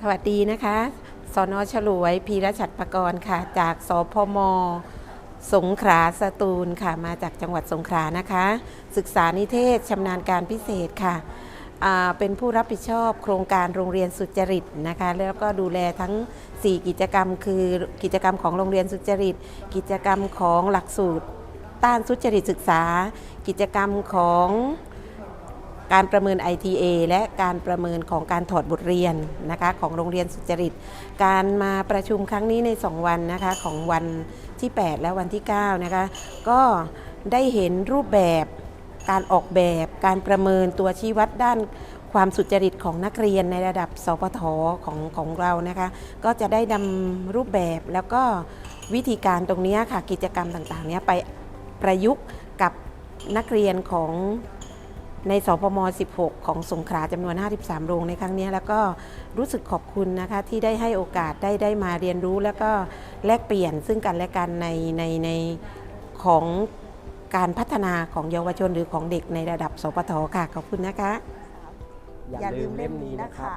สวัสดีนะคะ สนฉลวยพีรชัดประกรณ์ค่ะ จากสพม สงขลาสตูลค่ะ มาจากจังหวัดสงขลานะคะ ศึกษานิเทศชำนาญการพิเศษค่ะ เป็นผู้รับผิดชอบโครงการโรงเรียนสุจริตนะคะ แล้วก็ดูแลทั้ง 4 กิจกรรม คือกิจกรรมของโรงเรียนสุจริต กิจกรรมของหลักสูตรต้านสุจริตศึกษา กิจกรรมของ การประเมิน ITA และการประเมินของการถอดบทเรียนนะคะของโรงเรียนสุจริต การมาประชุมครั้งนี้ใน 2 วันนะคะของวันที่ 8 และวันที่9นะคะก็ได้เห็นรูปแบบการออกแบบการประเมินตัวชี้วัดด้านความสุจริตของนักเรียนในระดับสปทของของเรานะคะก็จะได้นำรูปแบบแล้วก็วิธีการตรงนี้ค่ะกิจกรรมต่างๆนี้ไปประยุกต์กับนักเรียนของ ในสพม 16 ของสงขลาจำนวน 53 โรงในครั้งนี้ แล้วก็รู้สึกขอบคุณนะคะที่ได้ให้โอกาสได้ได้มาเรียนรู้ แล้วก็แลกเปลี่ยนซึ่งกันและกันในในในของการพัฒนาของเยาวชนหรือของเด็กในระดับสปทค่ะ ขอบคุณนะคะ อย่าลืมเล่มนี้นะคะ